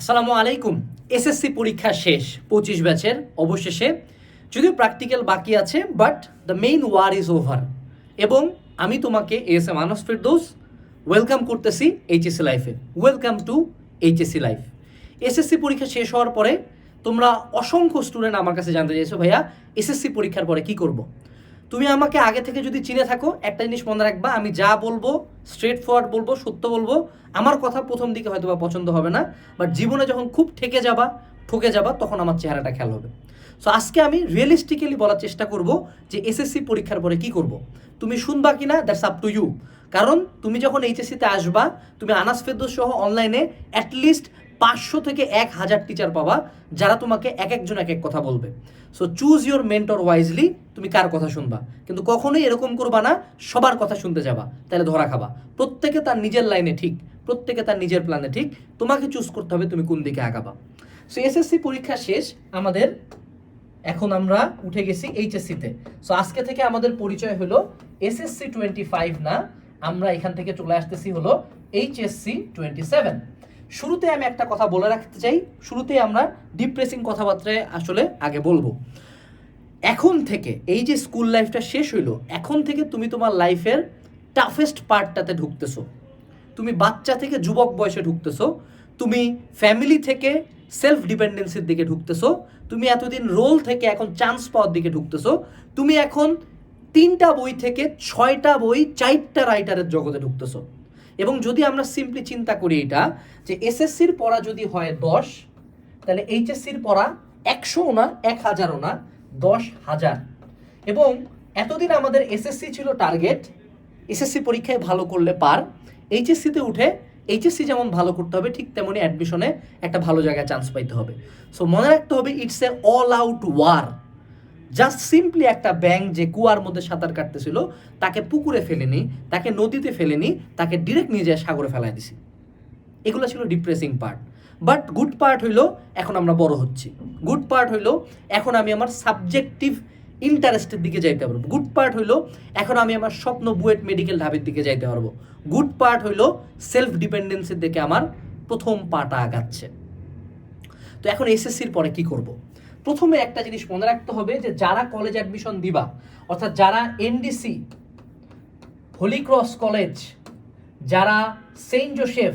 আসসালামু আলাইকুম। এসএসসি পরীক্ষা শেষ, পঁচিশ ব্যাচের অবশেষে। যদিও প্র্যাকটিক্যাল বাকি আছে but the main war is over এবং আমি তোমাকে S M Anas Firdous welcome করতেছি এইচএসসি লাইফে welcome to HSC life SSC পরীক্ষা শেষ হওয়ার পরে তোমরা অসংখ্য স্টুডেন্ট আমার কাছে জানতে চাইছো, ভাইয়া এসএসসি পরীক্ষার পরে কি করব। তুমি আমাকে আগে থেকে যদি চিনে থাকো, একটা জিনিস মনে রাখবা, আমি যা বলব স্ট্রেট ফরওয়ার্ড বলব, সত্য বলব, আমার কথা প্রথম দিকে হয়তো বা পছন্দ হবে না বাট জীবনে যখন খুব ঠেকে যাবা, ঠকে যাবা, তখন আমার চেহারাটা খেয়াল হবে। সো আজকে আমি রিয়েলিস্টিক্যালি বলার চেষ্টা করব যে এসএসসি পরীক্ষার পরে কি করব। তুমি শুনবা কি না দ্যাটস আপ টু ইউ কারণ তুমি যখন এইচএসসিতে আসবা, তুমি আনাস ফেরদৌস সহ অনলাইনে অ্যাটলিস্ট পাঁচশো থেকে এক হাজার টিচার পাবা, যারা তোমাকে এক একজন এক এক কথা বলবে। So choose your mentor wisely তুমি কার কথা শুনবা? কিন্তু কখনোই এরকম করবা না, সবার কথা শুনতে যাবা, তাহলে ধরা খাবা। প্রত্যেকে তার নিজের লাইনে ঠিক, প্রত্যেকে তার নিজের প্ল্যানে ঠিক, তোমাকে চুজ করতে হবে তুমি কোন দিকে আগাবা। সো এসএসসি পরীক্ষা শেষ, আমাদের এখন আমরা উঠে গেছি এইচএসসিতে সো আজকে থেকে আমাদের পরিচয় হলো এসএসসি টোয়েন্টি ফাইভ না, আমরা এখান থেকে চলে আসতেছি হলো এইচএসসি টোয়েন্টি সেভেন শুরুতে আমি একটা কথা বলে রাখতে চাই। শুরুতে আমরা ডিপ্রেসিং কথাবার্তায় আসলে আগে বলব। এখন থেকে, এই যে স্কুল লাইফটা শেষ হইল, এখন থেকে তুমি তোমার লাইফের টাফেস্ট পার্টটাতে ঢুকতেছো। তুমি বাচ্চা থেকে যুবক বয়সে ঢুকতেছো, তুমি ফ্যামিলি থেকে সেলফ ডিপেন্ডেন্সির দিকে ঢুকতেছো, তুমি এতদিন রোল থেকে এখন চান্স পাওয়ার দিকে ঢুকতেছো, তুমি এখন তিনটা বই থেকে ছয়টা বই চারটা রাইটারের জগতে ঢুকতেছো। এবং যদি আমরা সিম্পলি চিন্তা করি এটা, যে এসএসসির পড়া যদি হয় দশ, তাহলে এইচএসসির পড়া একশো না, এক হাজারও না, দশ হাজার। এবং এতদিন আমাদের এসএসসি ছিল টার্গেট এসএসসি পরীক্ষায় ভালো করলে পার, এইচএসসিতে উঠে এইচএসসি যেমন ভালো করতে হবে, ঠিক তেমনি অ্যাডমিশনে একটা ভালো জায়গায় চান্স পাইতে হবে। সো মনে রাখতে হবে it's a all out war just simply একটা ব্যাং যে কুয়ার মধ্যে সাঁতার কাটতেছিল, তাকে পুকুরে ফেলেনি, তাকে নদীতে ফেলেনি, তাকে ডিরেক্ট নিয়ে যায় সাগরে ফেলাই দিছি। এগুলো ছিল depressing part but good part হইল, এখন আমরা বড় হচ্ছি। গুড পার্ট হইল, এখন আমি আমার সাবজেক্টিভ ইন্টারেস্টের দিকে যাইতে পারব। গুড পার্ট হইল, এখন আমি আমার স্বপ্ন বুয়েট মেডিকেল ঢাবের দিকে যাইতে পারব। গুড পার্ট হইল সেলফ ডিপেন্ডেন্সির দিকে আমার প্রথম পাটা আগাচ্ছে। তো এখন এসএসসির পরে কি করব? প্রথমে একটা জিনিস মনে রাখতে হবে যে যারা কলেজ অ্যাডমিশন দিবা, অর্থাৎ যারা এনডিসি হোলি ক্রস কলেজ যারা সেন্ট জোসেফ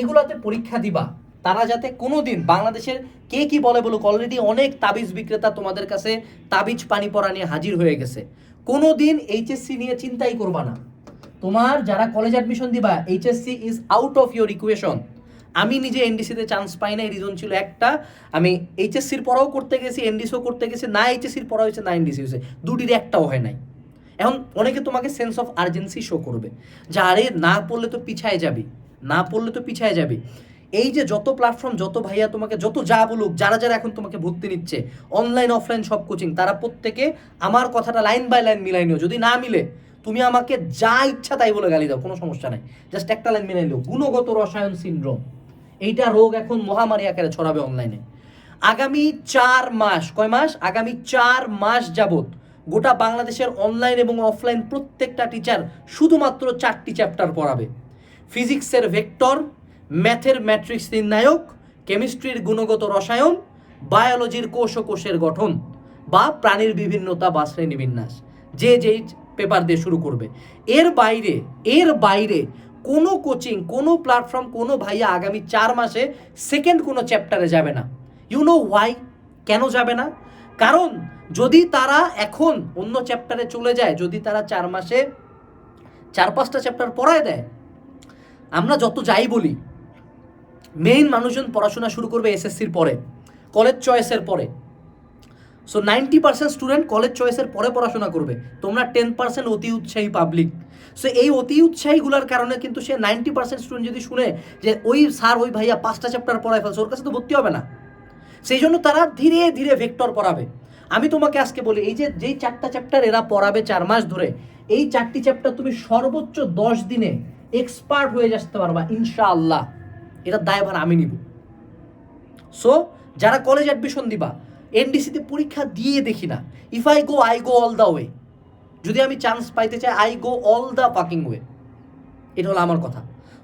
এগুলাতে পরীক্ষা দিবা। তারা যাতে কোনো দিন বাংলাদেশের কে কি বলে বলুক অলরেডি অনেক তাবিজ বিক্রেতা তোমাদের কাছে তাবিজ পানি পড়া নিয়ে হাজির হয়ে গেছে। কোনো দিন এইচএসসি নিয়ে চিন্তাই করবা না। তোমার যারা কলেজ অ্যাডমিশন দিবা HSC is out of your equation আমি নিজে এনডিসিতে চান্স পাই না এই রিজন ছিল একটা, আমি এইচএসসির পড়াও করতে গেছি এনডিসিও করতে গেছি, না এইচএসসির পড়া হয়েছে, না এনডিসি হয়েছে দুটির একটাও হয় নাই। এখন অনেকে তোমাকে সেন্স অফ আর্জেন্সি শো করবে, যে আরে না পড়লে তো পিছায় যাবি, না পড়লে তো পিছায় যাবি। এই যে যত প্ল্যাটফর্ম যত ভাইয়া তোমাকে, যত যা বলুক, যারা যারা এখন তোমাকে ভর্তি নিচ্ছে অনলাইন অফলাইন সব কোচিং তারা প্রত্যেকে আমার কথাটা লাইন বাই লাইন মিলাই নিও। যদি না মিলে, তুমি আমাকে যা ইচ্ছা তাই বলে গালি দাও, কোনো সমস্যা নাই। জাস্ট একটা লাইন মিলাই নিও। গুণগত রসায়ন সিনড্রোম এইটা রোগ এখন মহামারী আকারে ছড়াবে অনলাইনে আগামী চার মাস, কয় মাস? আগামী চার মাস যাবত গোটা বাংলাদেশের অনলাইন এবং অফলাইন প্রত্যেকটা টিচার শুধুমাত্র চারটি চ্যাপ্টার পড়াবে। ফিজিক্সের ভেক্টর ম্যাথের ম্যাট্রিক্স নির্ণায়ক কেমিস্ট্রির গুণগত রসায়ন বায়োলজির কোষ ও কোষের গঠন বা প্রাণীর বিভিন্নতা বা শ্রেণীবিন্যাস যে যেই পেপার দিয়ে শুরু করবে। এর বাইরে এর বাইরে কোনো কোচিং কোনো প্ল্যাটফর্ম কোনো ভাইয়া আগামী চার মাসে সেকেন্ড কোনো চ্যাপ্টারে যাবে না। ইউ নো ওয়াই কেন যাবে না? কারণ যদি তারা এখন অন্য চ্যাপ্টারে চলে যায়, যদি তারা চার মাসে চার পাঁচটা চ্যাপ্টার পড়ায় দেয়, আমরা যত যাই বলি মেইন মানুষজন পড়াশোনা শুরু করবে এসএসসির পরে কলেজ চয়েসের পরে। So ninety percent student college চয়েসের পরে পড়াশোনা করবে। তোমরা টেন পার্সেন্ট অতি উৎসাহী পাবলিক সো এই অতি উৎসাহীগুলোর কারণে কিন্তু সে নাইনটি পার্সেন্ট স্টুডেন্ট যদি শুনে যে, ওই স্যার, ওই ভাইয়া পাঁচটা চ্যাপ্টার পড়ায় ফেলছে, ওর কাছে তো ভর্তি হবে না। সেই জন্য তারা ধীরে ধীরে ভেক্টর পড়াবে। আমি তোমাকে আজকে বলি, এই যে, যেই চারটা চ্যাপ্টার এরা পড়াবে চার মাস ধরে, এই চারটি চ্যাপ্টার তুমি সর্বোচ্চ দশ দিনে এক্সপার্ট হয়ে আসতে পারবা, ইনশাআল্লাহ। এটা দায়ভার আমি নিব। সো যারা কলেজ অ্যাডমিশন দিবা এনডিসিতে পরীক্ষা দিয়ে দেখি না। If I go I go all the way যদি আমি চান্স পাইতে চাই I go all the fucking way এটা হলো আমার কথা।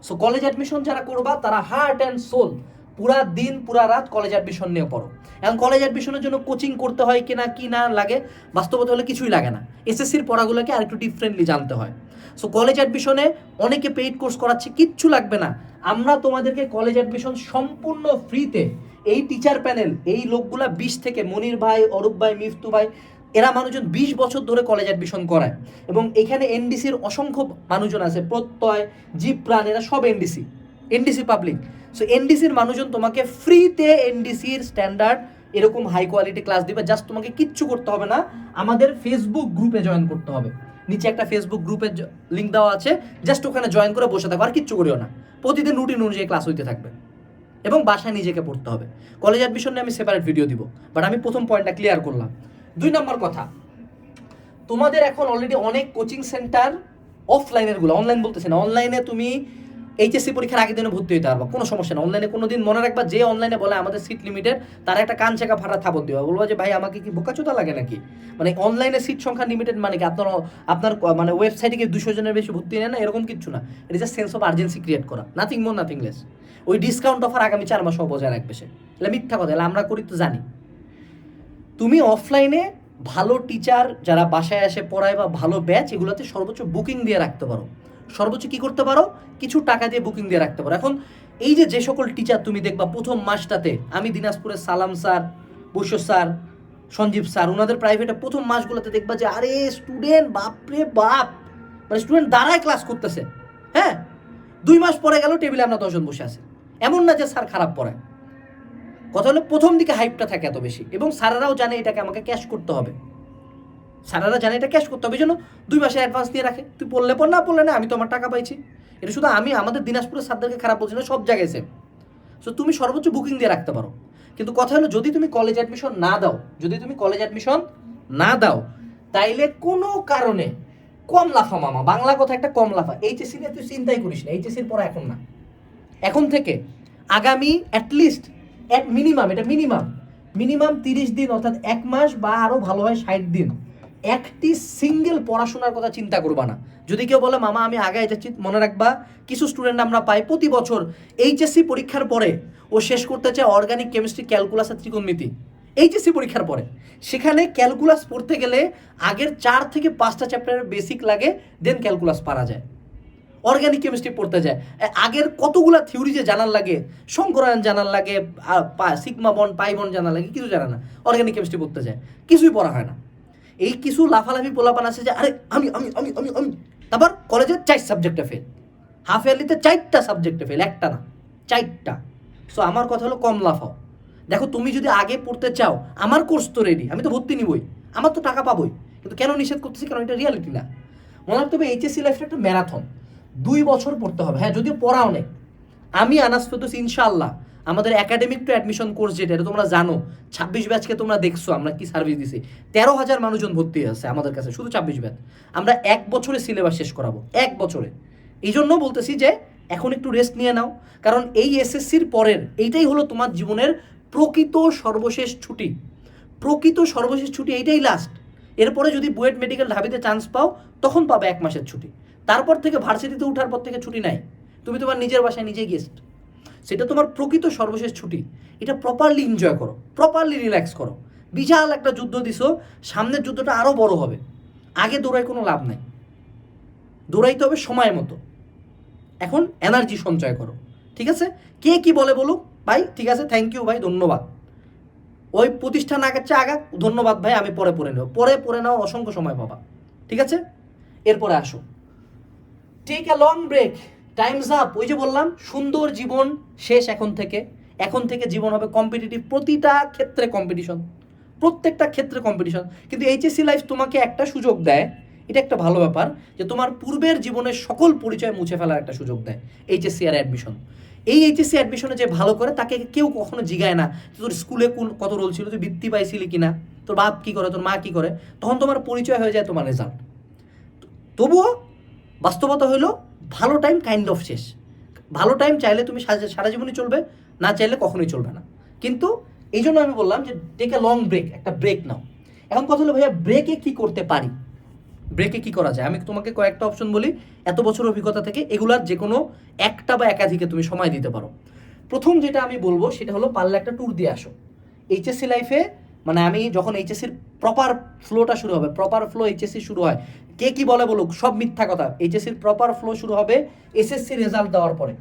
সো কলেজ অ্যাডমিশন যারা করবা, তারা হার্ট অ্যান্ড সোল পুরা দিন, পুরা রাত কলেজ অ্যাডমিশন নিয়ে পড়ো। এখন কলেজ অ্যাডমিশনের জন্য কোচিং করতে হয় কিনা, কি না লাগে, বাস্তবতা হলে কিছুই লাগে না। এসএসসির পড়াগুলোকে আর একটু ডিফারেন্টলি জানতে হয়। সো কলেজ অ্যাডমিশনে অনেকে পেইড কোর্স করাচ্ছে, কিচ্ছু লাগবে না। আমরা তোমাদেরকে কলেজ অ্যাডমিশন সম্পূর্ণ ফ্রিতে এই টিচার প্যানেল এই লোকগুলা বিশ থেকে মনির ভাই, অরূপ ভাই, মিফতু ভাই, এরা মানুষজন বিশ বছর ধরে কলেজ অ্যাডমিশন করায়। এবং এখানে এনডিসির অসংখ্য মানুষজন আছে, প্রত্যয় জীব প্রাণ এরা সব এনডিসি এনডিসি পাবলিক সো এনডিসির মানুষজন তোমাকে ফ্রিতে এনডিসির স্ট্যান্ডার্ড এরকম হাই কোয়ালিটি ক্লাস দিবে জাস্ট তোমাকে কিচ্ছু করতে হবে না। আমাদের ফেসবুক গ্রুপে জয়েন করতে হবে। নিচে একটা ফেসবুক গ্রুপের লিঙ্ক দেওয়া আছে জাস্ট ওখানে জয়েন করে বসে থাকো, আর কিচ্ছু করিও না। প্রতিদিন রুটিন অনুযায়ী ক্লাস হইতে থাকবে। এবং বাসায় নিজেকে পড়তে হবে। কলেজ অ্যাডমিশন নিয়ে আমি সেপারেট ভিডিও দিব বাট আমি প্রথম পয়েন্টটা ক্লিয়ার করলাম। দুই নম্বর কথা, তোমাদের এখন অলরেডি অনেক কোচিং সেন্টার অফলাইনেরগুলো অনলাইন বলতেছে না অনলাইনে তুমি এইচএসসি পরীক্ষার আগের দিনে ভর্তি হতে পারব, কোনো সমস্যা না। অনলাইনে কোনো দিন মনে রাখবা, যে অনলাইনে বলে আমাদের সিট লিমিটেড তার একটা কান চেকা ফাটা থাপত দেওয়া বলব যে, ভাই, আমাকে কি বোকাচোদা লাগে নাকি? মানে অনলাইনে সিট সংখ্যা লিমিটেড মানে কি? আপনার আপনার মানে ওয়েবসাইটে কি দুশো জনের বেশি ভর্তি নেয় না? এরকম কিছু না। এটা just sense of urgency create করা। নাথিং মোর নাথিং লেস ওই ডিসকাউন্ট অফার আগামী চার মাসও বজায় রাখবে সে। এটা মিথ্যা কথা আমরা করি তো জানি। তুমি অফলাইনে ভালো টিচার যারা বাসায় এসে পড়ায় বা ভালো ব্যাচ এগুলোতে সর্বোচ্চ বুকিং দিয়ে রাখতে পারো। সর্বোচ্চ কি করতে পারো? কিছু টাকা দিয়ে বুকিং দিয়ে রাখতে পারো। এখন এই যে যে সকল টিচার তুমি দেখবা প্রথম মাসটাতে, আমি দিনাজপুরের Salam sir, Baishya sir, Sanjib sir ওনাদের প্রাইভেটে প্রথম মাসগুলোতে দেখবা যে, আরে স্টুডেন্ট বাপরে বাপ! মানে স্টুডেন্ট দাঁড়ায় ক্লাস করতেছে। হ্যাঁ? দুই মাস পরে গেল টেবিলে আমরা দশজন বসে আছে। এমন না যে স্যার খারাপ পড়ায় কথা হলো প্রথম দিকে হাইপটা থাকে এত বেশি। এবং স্যারেরাও জানে এটাকে আমাকে ক্যাশ করতে হবে। স্যারেরা জানে এটা ক্যাশ করতে হবে জন্য দুই মাসে অ্যাডভান্স দিয়ে রাখে। তুই পড়লে পর না পড়লে না, আমি তো আমার টাকা পাইছি। এটা শুধু আমি, আমাদের দিনাজপুরের স্যারদেরকে খারাপ বলছি না, সব জায়গায় সেম সো তুমি সর্বোচ্চ বুকিং দিয়ে রাখতে পারো। কিন্তু কথা হলো, যদি তুমি কলেজ অ্যাডমিশন না দাও, যদি তুমি কলেজ অ্যাডমিশন না দাও, তাইলে কোনো কারণে কম লাফা মামা, বাংলা কথা একটা কম লাফা। এইচএসসি নিয়ে তুই চিন্তাই করিস না এইচএসসির পর এখন না। এখন থেকে আগামী অ্যাটলিস্ট এক মিনিমাম এটা মিনিমাম মিনিমাম তিরিশ দিন, অর্থাৎ এক মাস বা আরও ভালো হয় ষাট দিন। একটি সিঙ্গেল পড়াশোনার কথা চিন্তা করবা না। যদি কেউ বলে, মামা, আমি আগে যাচ্ছি মনে রাখবা, কিছু স্টুডেন্ট আমরা পাই প্রতি বছর এইচএসসি পরীক্ষার পরে ও শেষ করতে চায় অর্গানিক কেমিস্ট্রি ক্যালকুলাস আর ত্রিকোণমিতি। এইচএসসি পরীক্ষার পরে। সেখানে ক্যালকুলাস পড়তে গেলে আগের চার থেকে পাঁচটা চ্যাপ্টারের বেসিক লাগে দেন ক্যালকুলাস পারা যায়। অর্গানিক কেমিস্ট্রি পড়তে যায়। আগের কতগুলা থিওরি যে জানার লাগে, শঙ্করায়ন জানার লাগে সিগমা বন, পাই বন জানার লাগে, কিছু জানা না। অর্গানিক কেমিস্ট্রি পড়তে যায়। কিছুই পড়া হয় না। এই কিছু লাফালাফি পোলাপান আছে যে, আরে, আমি আমি আমি আমি আমি। তারপর কলেজে চার সাবজেক্টে ফেল হাফ ইয়ারলিতে চারটা সাবজেক্টে ফেল একটা না, চারটা। সো আমার কথা হলো কম লাফাও। দেখো, তুমি যদি আগে পড়তে চাও, আমার কোর্স তো রেডি আমি তো ভর্তি নিবই, আমার তো টাকা পাবোই। কিন্তু কেন নিষেধ করতেছি? কারণ এটা রিয়ালিটি না। মনে রাখতে হবে এইচএসসি লাইফটা একটা ম্যারাথন দুই বছর পড়তে হবে। হ্যাঁ যদিও পড়া অনেক আমি আনাস ফেদুস ইনশাল্লাহ আমাদের একাডেমিক টু অ্যাডমিশন কোর্স যেটা, এটা তোমরা জানো। ছাব্বিশ ব্যাচকে তোমরা দেখছ, আমরা কি সার্ভিস দিছি? তেরো হাজার মানুষজন ভর্তি আছে আমাদের কাছে, শুধু ছাব্বিশ ব্যাচ আমরা এক বছরে সিলেবাস শেষ করাবো, এক বছরে। এই জন্য বলতেছি যে, এখন একটু রেস্ট নিয়ে নাও। কারণ এই এসএসসির পরের, এইটাই হলো তোমার জীবনের প্রকৃত সর্বশেষ ছুটি। প্রকৃত সর্বশেষ ছুটি, এইটাই লাস্ট এরপরে যদি বুয়েট মেডিকেল ঢাবিতে চান্স পাও, তখন পাবে এক মাসের ছুটি। তারপর থেকে ভার্সিটিতে ওঠার পর থেকে ছুটি নাই। তুমি তোমার নিজের বাসায় নিজে গেস্ট সেটা তোমার প্রকৃত সর্বশেষ ছুটি। এটা প্রপারলি এনজয় করো প্রপারলি রিল্যাক্স করো। বিশাল একটা যুদ্ধ দিছো, সামনের যুদ্ধটা আরও বড় হবে। আগে দৌড়ায় কোনো লাভ নাই। দৌড়াইতে হবে সময় মতো। এখন এনার্জি সঞ্চয় করো, ঠিক আছে? কে কি বলে বলুক? ভাই, ঠিক আছে থ্যাংক ইউ ভাই, ধন্যবাদ। ওই প্রতিষ্ঠান আগাচ্ছে আগা ধন্যবাদ, ভাই, আমি পরে পড়ে নেব। পরে পড়ে নাও অসংখ্য সময় পাবা, ঠিক আছে? এরপরে আসো। Take a long break time's up ওই যে বললাম, সুন্দর জীবন শেষ এখন থেকে। এখন থেকে জীবন হবে কম্পিটিটিভ প্রতিটা ক্ষেত্রে কম্পিটিশন প্রত্যেকটা ক্ষেত্রে কম্পিটিশন কিন্তু এইচএসসি লাইফ তোমাকে একটা সুযোগ দেয়, এটা একটা ভালো ব্যাপার, যে তোমার পূর্বের জীবনের সকল পরিচয় মুছে ফেলার একটা সুযোগ দেয় এইচএসসি আর অ্যাডমিশন এই এইচএসসি অ্যাডমিশনে যে ভালো করে, তাকে কেউ কখনো জিগায় না তোর স্কুলে কোন, কত রোল ছিল, তুই বৃত্তি পাইছিলি কিনা, তোর বাপ কী করে, তোর মা কি করে, তখন তোমার পরিচয় হয়ে যায় তোমার রেজাল্ট তবুও বাস্তবতা হলো ভালো টাইম কাইন্ড অফ শেষ। ভালো টাইম চাইলে তুমি সারা জীবনই চলবে, না চাইলে কখনোই চলবে না। কিন্তু এই জন্য আমি বললাম যে টেক এ লং ব্রেক একটা ব্রেক নাও। এখন কথা হলো, ভাইয়া ব্রেকে কি করতে পারি? ব্রেকে কি করা যায়? আমি তোমাকে কয়েকটা অপশন বলি, এত বছর অভিজ্ঞতা থেকে এগুলার যে কোনো একটা বা একাধিকে তুমি সময় দিতে পারো। প্রথম যেটা আমি বলব, সেটা হলো পারলে একটা ট্যুর দিয়ে আসো। এইচএসসি লাইফে মানে আমি যখন এইচএসসির প্রপার ফ্লোটা শুরু হবে প্রপার ফ্লো এইচএসসি শুরু হয় কে কি বলে বলুক, সব মিথ্যা কথা। এইচএসসির প্রপার ফ্লো শুরু হবে এসএসসি রেজাল্ট দেওয়ার পরে।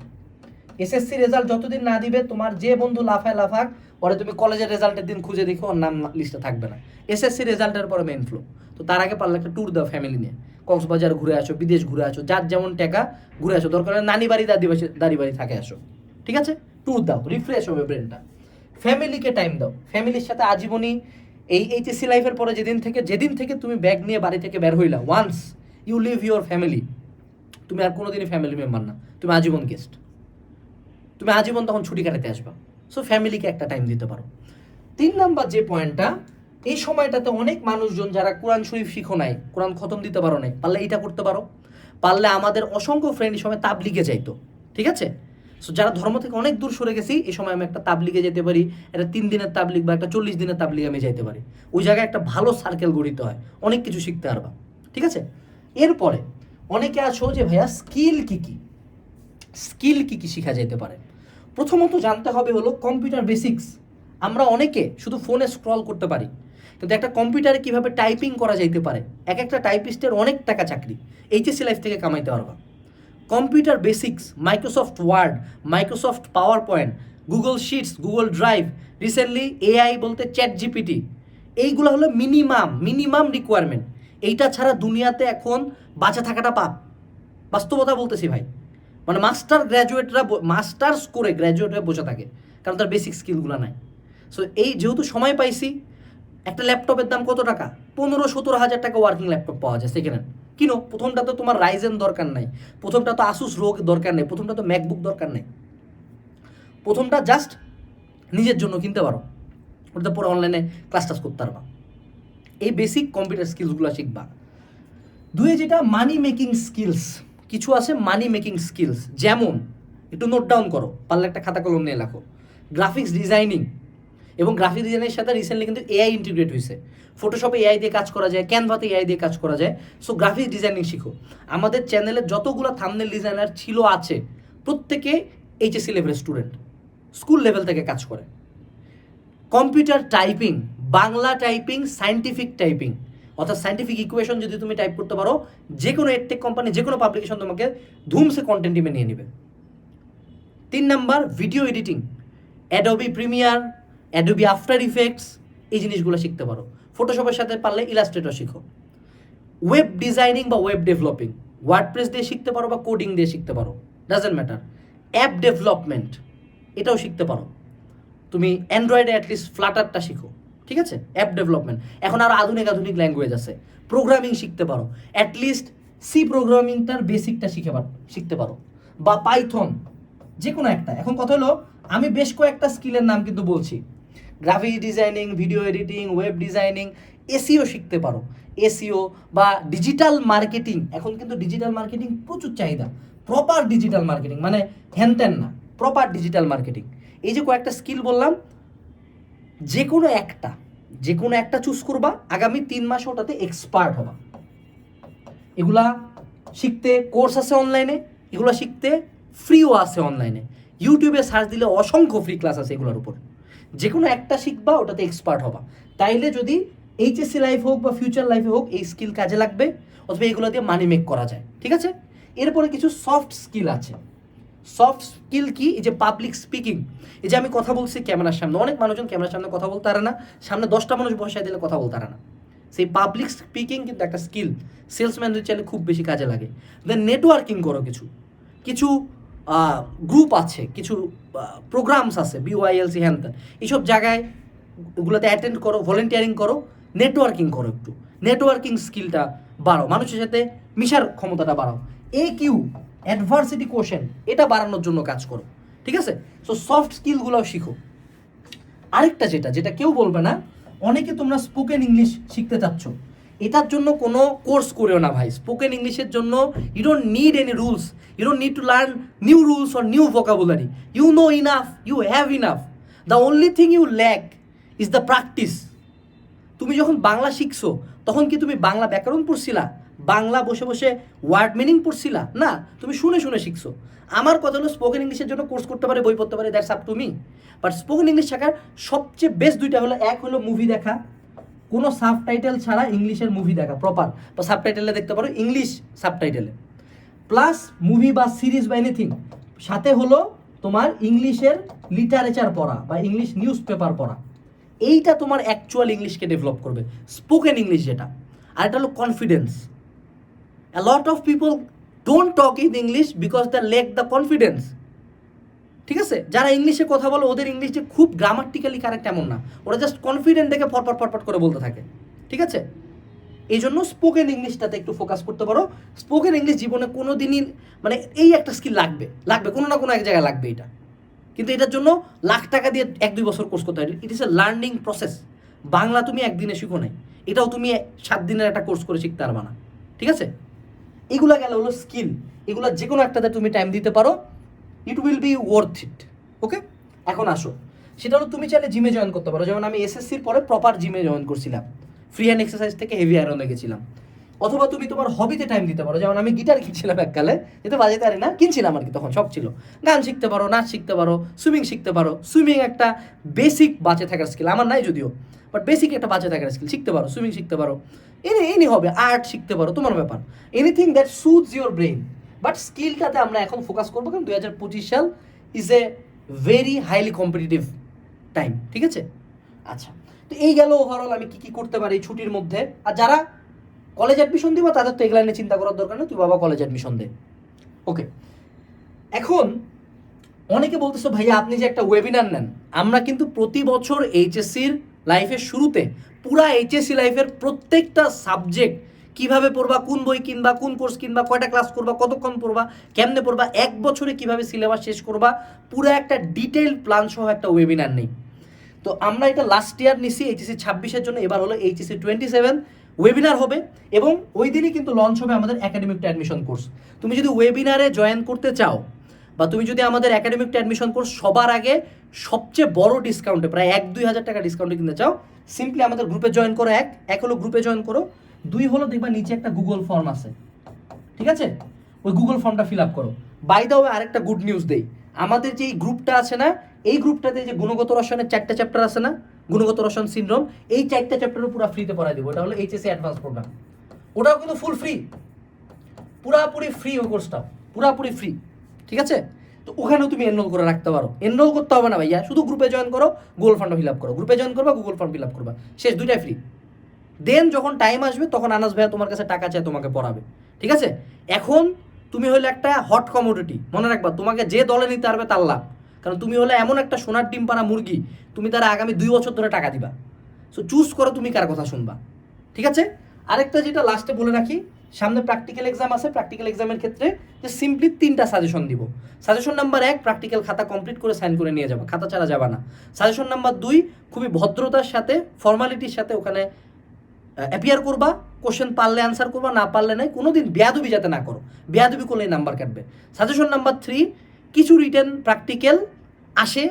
এসএসসি রেজাল্ট যতদিন না দিবে, তোমার যে বন্ধু লাফায় লাফাক, পরে তুমি কলেজের রেজাল্টের দিন খুঁজে দেখো, ওর নাম লিস্টে থাকবে না। এসএসসি রেজাল্টের পরে মেন ফ্লো তো তার আগে পারলে একটা ট্যুর দাও ফ্যামিলি নিয়ে। কক্সবাজার ঘুরে আসো, বিদেশ ঘুরে আসো, যার যেমন টাকা, ঘুরে আসো। দরকার নানি বাড়ি, দাদি বাড়ি দাদি বাড়ি থাকে, আসো। ঠিক আছে? ট্যুর দাও রিফ্রেশ হবে ব্রেনটা ফ্যামিলিকে টাইম দাও। ফ্যামিলির সাথে আজীবনই এই এইচএসসি লাইফের পরে যেদিন থেকে যেদিন থেকে তুমি ব্যাগ নিয়ে বাড়ি থেকে বের হইলা once you leave your family তুমি আর কোনোদিনই ফ্যামিলি মেম্বার না, তুমি আজীবন গেস্ট তুমি আজীবন তখন ছুটি কাটাতে আসবা। সো ফ্যামিলিকে একটা টাইম দিতে পারো। তিন নাম্বার যে পয়েন্টটা এই সময়টাতে অনেক মানুষজন যারা কোরআন শরীফ শিখো নাই, কোরআন খতম দিতে পারো নাই, পারলে এটা করতে পারো, পারলে আমাদের অসংখ্য ফ্রেন্ড সময় তাবলিগে যাইতো, ঠিক আছে? সো যারা ধর্ম থেকে অনেক দূর সরে গেছি, এই সময় আমি একটা তাবলিগে যেতে পারি, একটা তিন দিনের তাবলিগ বা একটা চল্লিশ দিনের তাবলিগে আমি যাইতে পারি। ওই জায়গায় একটা ভালো সার্কেল গড়িতে হয়, অনেক কিছু শিখতে পারবা, ঠিক আছে? এরপরে অনেকে আছো যে, ভাইয়া স্কিল কি কি? স্কিল কি কি শেখা যেতে পারে? প্রথমত জানতে হবে হলো কম্পিউটার বেসিক্স আমরা অনেকে শুধু ফোনে স্ক্রল করতে পারি, কিন্তু একটা কম্পিউটারে কীভাবে টাইপিং করা যাইতে পারে? এক একটা টাইপিস্টের অনেক টাকা চাকরি এইচএসসি লাইফ থেকে কামাইতে পারবা। Computer basics Microsoft Word Microsoft PowerPoint Google Sheets Google Drive recently AI বলতে চ্যাট জিপিটি এইগুলো হলো মিনিমাম মিনিমাম রিকোয়ারমেন্ট এইটা ছাড়া দুনিয়াতে এখন বাঁচে থাকাটা পাপ। বাস্তবতা বলতেছি ভাই। মানে মাস্টার গ্র্যাজুয়েটরা মাস্টার্স করে গ্র্যাজুয়েট হয়ে বসে থাকে, কারণ তার বেসিক স্কিলগুলো নাই। সো এই যেহেতু সময় পাইছি, একটা ল্যাপটপের দাম কত টাকা? পনেরো সতেরো হাজার টাকা ওয়ার্কিং ল্যাপটপ পাওয়া যায় সেকেন্ড হ্যান্ড কিনো প্রথমটা তো তোমার রাইজেন দরকার নাই। প্রথমটা তো আসুস রোগ দরকার নেই। প্রথমটা তো ম্যাকবুক দরকার নেই। প্রথমটা জাস্ট নিজের জন্য কিনতে পারো। ওটা পরে অনলাইনে ক্লাস টাস করতে পারবা। এই বেসিক কম্পিউটার স্কিলসগুলো শিখবা। দুয়ে যেটা মানি মেকিং স্কিলস কিছু আছে মানি মেকিং স্কিলস যেমন, একটু নোট ডাউন করো, পারলে একটা খাতা কলম নিয়ে রাখো গ্রাফিক্স ডিজাইনিং এবং গ্রাফিক ডিজাইনের সাথে রিসেন্টলি কিন্তু এআই ইন্টিগ্রেট হয়েছে ফটোশপে এআই দিয়ে কাজ করা যায় ক্যানভাতে এআই দিয়ে কাজ করা যায়। সো গ্রাফিক্স ডিজাইনিং শিখো। আমাদের চ্যানেলে যতগুলো থামনেল ডিজাইনার ছিল, আছে, প্রত্যেকে এইচএসসি লেভেলের স্টুডেন্ট স্কুল লেভেল থেকে কাজ করে। Computer typing Bangla typing scientific typing অর্থাৎ সায়েন্টিফিক ইকুয়েশন যদি তুমি টাইপ করতে পারো যে কোনো এডটেক কোম্পানি যে কোনো পাবলিকেশন তোমাকে ধুমসে কন্টেন্ট টিমে নিয়ে নেবে। তিন number video editing Adobe Premiere Adobe After Effects এই জিনিসগুলো শিখতে পারো। ফটোশপের সাথে পারলে ইলাস্ট্রেটর শিখো। ওয়েব ডিজাইনিং বা ওয়েব ডেভেলপিং ওয়ার্ডপ্রেস দিয়ে শিখতে পারো বা কোডিং দিয়ে শিখতে পারো ডাজেন্ট ম্যাটার অ্যাপ ডেভেলপমেন্ট এটাও শিখতে পারো। তুমি অ্যান্ড্রয়েডে অ্যাটলিস্ট ফ্লাটারটা শিখো, ঠিক আছে? অ্যাপ ডেভেলপমেন্ট এখন আরও আধুনিক আধুনিক ল্যাঙ্গুয়েজ আছে। প্রোগ্রামিং শিখতে পারো। অ্যাটলিস্ট সি প্রোগ্রামিংটার বেসিকটা শিখে পারো, শিখতে পারো। বা পাইথন যে কোনো একটা। এখন কথা হলো, আমি বেশ কয়েকটা স্কিলের নাম কিন্তু বলছি। Graphic designing video editing web designing SEO শিখতে পারো। এসিও বা ডিজিটাল মার্কেটিং এখন কিন্তু ডিজিটাল মার্কেটিং প্রচুর চাহিদা। প্রপার ডিজিটাল মার্কেটিং মানে হ্যান না প্রপার ডিজিটাল মার্কেটিং এই যে কয়েকটা স্কিল বললাম যে কোনো একটা যে কোনো একটা চুজ করবা, আগামী তিন মাসে ওটাতে এক্সপার্ট হবা। এগুলা শিখতে কোর্স আছে অনলাইনে এগুলো শিখতে ফ্রিও আছে অনলাইনে ইউটিউবে সার্চ দিলে অসংখ্য ফ্রি ক্লাস আছে এগুলোর উপর। যে কোনো একটা শিখবা, ওটাতে এক্সপার্ট হবা। তাইলে যদি এইচএসসি লাইফ হোক বা ফিউচার লাইফে হোক, এই স্কিল কাজে লাগবে, অথবা এগুলো দিয়ে মানি মেক করা যায়, ঠিক আছে? এরপরে কিছু সফট স্কিল আছে। সফট স্কিল কি? এই যে পাবলিক স্পিকিং এই যে আমি কথা বলছি ক্যামেরার সামনে। অনেক মানুষজন ক্যামেরার সামনে কথা বলতে পারে না, সামনে দশটা মানুষ বসায় দিলে কথা বলতে পারে না। সেই পাবলিক স্পিকিং কিন্তু একটা স্কিল সেলসম্যানদের চাইলে খুব বেশি কাজে লাগে। দেন নেটওয়ার্কিং করো কিছু। কিছু গ্রুপ আছে, কিছু প্রোগ্রামস আছে বিওয়াইএলসি হ্যান ত্যান এইসব জায়গায় ওগুলোতে অ্যাটেন্ড করো ভলেন্টিয়ারিং করো নেটওয়ার্কিং করো একটু। নেটওয়ার্কিং স্কিলটা বাড়াও, মানুষের সাথে মিশার ক্ষমতাটা বাড়াও। এ কিউ অ্যাডভার্সিটি কোশ্চেন এটা বাড়ানোর জন্য কাজ করো, ঠিক আছে? সো সফট স্কিলগুলোও শিখো। আরেকটা যেটা যেটা কেউ বলবে না, অনেকে তোমরা স্পোকেন ইংলিশ শিখতে চাচ্ছ। এটার জন্য কোনো কোর্স করেও না ভাই। স্পোকেন ইংলিশের জন্য you don't need any rules you don't need to learn new rules or new vocabulary you know enough you have enough the only thing you lack is the practice তুমি যখন বাংলা শিখছো, তখন কি তুমি বাংলা ব্যাকরণ পড়ছিলা? বাংলা বসে বসে ওয়ার্ড মিনিং পড়ছিলা? না, তুমি শুনে শুনে শিখছো। আমার কথা হলো স্পোকেন ইংলিশের জন্য কোর্স করতে পারে, বই পড়তে পারে that's up to me but spoken English শেখার সবচেয়ে বেস্ট দুইটা হলো, এক হলো মুভি দেখা কোনো সাবটাইটেল ছাড়া ইংলিশের মুভি দেখা প্রপার বা সাবটাইটেলে দেখতে পারো, ইংলিশ সাবটাইটেলে প্লাস মুভি বা সিরিজ বা এনিথিং সাথে হলো তোমার ইংলিশের লিটারেচার পড়া বা ইংলিশ নিউজ পেপার পড়া। এইটা তোমার অ্যাকচুয়াল ইংলিশকে ডেভেলপ করবে। স্পোকেন ইংলিশ যেটা। আর এটা হলো confidence a lot of people don't talk in english because they lack the confidence ঠিক আছে? যারা ইংলিশে কথা বলে, ওদের ইংলিশ যে খুব গ্রামাটিক্যালি কারেক্ট এমন না। ওরা জাস্ট কনফিডেন্ট দেখে ফটফট ফটফট করে বলতে থাকে। ঠিক আছে? এই জন্য স্পোকেন ইংলিশটাতে একটু ফোকাস করতে পারো। স্পোকেন ইংলিশ জীবনে কোনো দিনই মানে এই একটা স্কিল লাগবে। লাগবে, কোনো না কোনো এক জায়গায় লাগবে এটা। কিন্তু এটার জন্য লাখ টাকা দিয়ে এক, দুই বছর কোর্স করতে হয়। It is a learning process Bangla তুমি একদিনে শিখো নাই। এটাও তুমি সাত দিনের একটা কোর্স করে শিখতে পারবা না। ঠিক আছে? এগুলা গেল হলো স্কিল এগুলা যে কোনো একটাতে তুমি টাইম দিতে পারো। It will be worth it okay এখন আসো। সেটা হলো তুমি চাইলে জিমে জয়েন করতে পারো। যেমন আমি এসএসসির পরে প্রপার জিমে জয়েন করছিলাম। ফ্রি হ্যান্ড এক্সারসাইজ থেকে হেভি আয়রনে গেছিলাম। অথবা তুমি তোমার হবিতে টাইম দিতে পারো। যেমন আমি গিটার কিনছিলাম এককালে। যেটা বাজাতে পারি না, কিনছিলাম আর কি তখন সব ছিল। গান শিখতে পারো, নাচ শিখতে পারো সুইমিং শিখতে পারো। সুইমিং একটা বেসিক বাঁচে থাকার স্কিল আমার নাই যদিও। বাট বেসিক একটা বাঁচে থাকার স্কিল শিখতে পারো সুইমিং শিখতে পারো। এনি এনি হবে আর্ট শিখতে পারো, তোমার ব্যাপার। Anything that suits your brain but স্কিলটাতে আমরা এখন ফোকাস করব কারণ দুই হাজার পঁচিশ সাল is a very highly competitive time ঠিক আছে? আচ্ছা তো এই গেল ওভারঅল আমি কী কী করতে পারি ছুটির মধ্যে? আর যারা কলেজ অ্যাডমিশন দিবা, তাদের তো এগুলা নিয়ে চিন্তা করার দরকার নেই, তুই বাবা কলেজ অ্যাডমিশন দে। ওকে এখন অনেকে বলতেছো, ভাইয়া, আপনি যে একটা ওয়েবিনার নেন, আমরা কিন্তু প্রতি বছর এইচএসসির লাইফের শুরুতে পুরা এইচএসসি লাইফের প্রত্যেকটা সাবজেক্ট কীভাবে পড়বা, কোন বই কিনবা, কোন কোর্স কিনবা, কয়টা ক্লাস করবা, কতক্ষণ পড়বা, কেমনে পড়বা, এক বছরে কীভাবে সিলেবাস শেষ করবা, পুরো একটা ডিটেইল প্ল্যান সহ একটা ওয়েবিনার নেই। তো আমরা এটা লাস্ট ইয়ার নিছি এইচএসসি ছাব্বিশের জন্য, এবার হলো এইচএসসি টোয়েন্টি সেভেন ওয়েবিনার হবে এবং ওই দিনই কিন্তু লঞ্চ হবে আমাদের একাডেমিক অ্যাডমিশন কোর্স তুমি যদি ওয়েবিনারে জয়েন করতে চাও বা তুমি যদি আমাদের একাডেমিক অ্যাডমিশন কোর্স সবার আগে সবচেয়ে বড় ডিসকাউন্টে প্রায় এক দুই হাজার টাকা ডিসকাউন্টে কিনতে চাও সিম্পলি আমাদের গ্রুপে জয়েন করো এক এক হলো গ্রুপে জয়েন করো দুই হলো দেখবা নিচে একটা গুগল ফর্ম আছে। ঠিক আছে? ওই গুগল ফর্মটা ফিল আপ করো। বাই দা ওয়ে আরেকটা গুড নিউজ দেই। আমাদের যে এই গ্রুপটা আছে না, এই গ্রুপটাতে যে গুণগত রসায়নের চারটা চ্যাপ্টার আছে না, গুণগত রসায়ন সিনড্রোম এই চারটা চ্যাপ্টারও পুরো ফ্রিতে পড়াই দেবো। এটা হলো এইচএসসি অ্যাডভান্স প্রোগ্রাম ওটাও কিন্তু ফুল ফ্রি পুরাপুরি ফ্রি ওই কোর্সটাও পুরাপুরি ফ্রি ঠিক আছে? তো ওখানেও তুমি এনরোল করে রাখতে পারো। এনরোল করতে হবে না ভাইয়া। শুধু গ্রুপে জয়েন করো গুগল ফর্মটা ফিল আপ করো। গ্রুপে জয়েন করবা গুগল ফর্ম ফিল আপ করবা। শেষ, দুইটাই ফ্রি দেন যখন টাইম আসবে, তখন আনাস ভাইয়া তোমার কাছে টাকা চায়, তোমাকে পড়াবে। ঠিক আছে? এখন তুমি হলে একটা হট কমোডিটি মনে রাখবা, তোমাকে যে দলে নিতে পারবে তার লাভ। কারণ তুমি হলে এমন একটা সোনার ডিম পানা মুরগি, তুমি তারা আগামী দুই বছর ধরে টাকা দিবা। সো চুজ করো তুমি কার কথা শুনবা। ঠিক আছে? আরেকটা যেটা লাস্টে বলে রাখি, সামনে প্র্যাকটিক্যাল এক্সাম আছে প্র্যাকটিক্যাল এক্সামের ক্ষেত্রে যে সিম্পলি তিনটা সাজেশন দিব। সাজেশন নাম্বার এক প্র্যাকটিক্যাল খাতা কমপ্লিট করে সাইন করে নিয়ে যাবা। খাতা ছাড়া যাবা না। সাজেশন নাম্বার দুই, খুবই ভদ্রতার সাথে ফর্মালিটির সাথে ওখানে অ্যাপিয়ার করবা কোশ্চেন পারলে অ্যান্সার করবা, না পারলে নাই, কোনোদিন বেয়াদবি যাতে না করো। বেয়াদবি করলে নাম্বার কাটবে। সাজেশন নাম্বার থ্রি কিছু রিটেন প্র্যাকটিক্যাল আসে,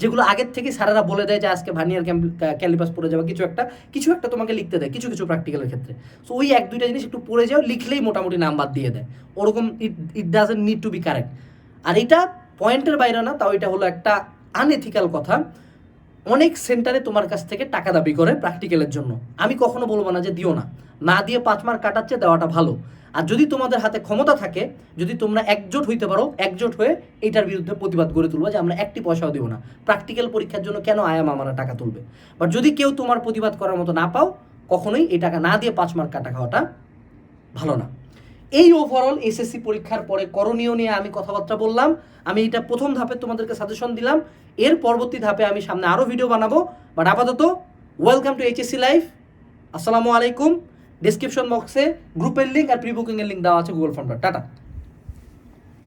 যেগুলো আগের থেকে স্যারেরা বলে দেয় যে আজকে ভানিয়ার ক্যালিপাস পড়ে যাবে, কিছু একটা। কিছু একটা তোমাকে লিখতে দেয়, কিছু কিছু প্র্যাকটিক্যালের ক্ষেত্রে। সো ওই এক, দুইটা জিনিস একটু পড়ে যাও, লিখলেই মোটামুটি নাম্বার দিয়ে দেয়। ওরকম it it doesn't need to be correct আর এটা পয়েন্টের বাইরে না, তাও এটা হলো একটা আনএথিক্যাল কথা। অনেক সেন্টারে তোমার কাছ থেকে টাকা দাবি করে প্র্যাকটিক্যালের জন্য। আমি কখনো বলব না যে দিও না। না দিয়ে পাঁচ মার্ক কাটাচ্ছে, দেওয়াটা ভালো। আর যদি তোমাদের হাতে ক্ষমতা থাকে, যদি তোমরা একজোট হইতে পারো, একজোট হয়ে এটার বিরুদ্ধে প্রতিবাদ গড়ে তুলবো যে আমরা একটি পয়সাও দেবো না। প্র্যাকটিক্যাল পরীক্ষার জন্য কেন আয়াম আমরা টাকা তুলবে? বাট যদি কেউ তোমার প্রতিবাদ করার মতো না পাও, কখনোই এই টাকা না দিয়ে পাঁচ মার্ক কাটা খাওয়াটা ভালো না। এই ওভারঅল এসএসসি পরীক্ষার পরে করণীয় নিয়ে আমি কথাবার্তা বললাম। আমি এটা প্রথম ধাপে তোমাদেরকে সাজেশন দিলাম। এর পরবর্তী ধাপে আমি সামনে আরও ভিডিও বানাবো। বাট আপাতত ওয়েলকাম টু এইচএসসি লাইফ আসসালামু আলাইকুম। ডিসক্রিপশন বক্সে গ্রুপের লিঙ্ক আর প্রি বুকিংয়ের লিঙ্ক দেওয়া আছে গুগল ফর্মটা টাটা।